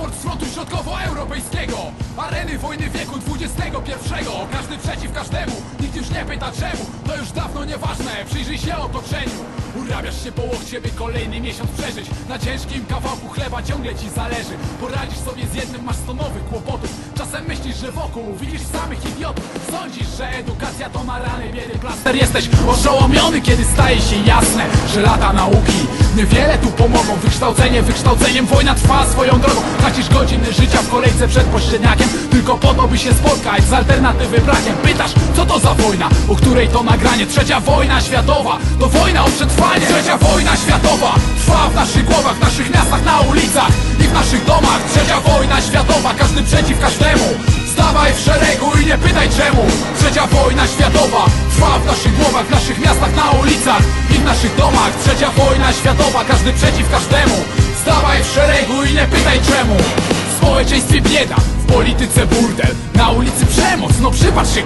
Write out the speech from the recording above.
Raport frontu środkowoeuropejskiego. Areny wojny wieku XXI Każdy przeciw każdemu, nikt już nie pyta czemu. To już dawno nieważne, przyjrzyj się otoczeniu. Urabiasz się po łokcie, by kolejny miesiąc przeżyć. Na ciężkim kawałku chleba ciągle ci zależy. Poradzisz sobie z jednym, masz sto nowych kłopotów. Czasem myślisz, że wokół widzisz samych idiotów. Sądzisz, że edukacja to ma rany, biedy plaster. Jesteś oszołomiony, kiedy staje się jasne, że lata nauki niewiele tu pomogą Wykształcenie wykształceniem, wojna trwa swoją drogą. Tracisz godziny życia w kolejce przed pośredniakiem Tylko po to, by się spotkać z alternatywy brakiem. Pytasz, co to za wojna, o której to nagranie? Trzecia wojna światowa, to wojna o przetrwanie. Trzecia wojna światowa, trwa w naszych głowach W naszych miastach, na ulicach i w naszych domach. Trzecia wojna światowa, każdy przeciw każdemu. Stawaj w szeregu i nie pytaj czemu. Trzecia wojna światowa naszych domach. Trzecia wojna światowa Każdy przeciw każdemu. Stawaj w szeregu i nie pytaj czemu. W społeczeństwie bieda W polityce burdel Na ulicy przemoc. No przypatrz się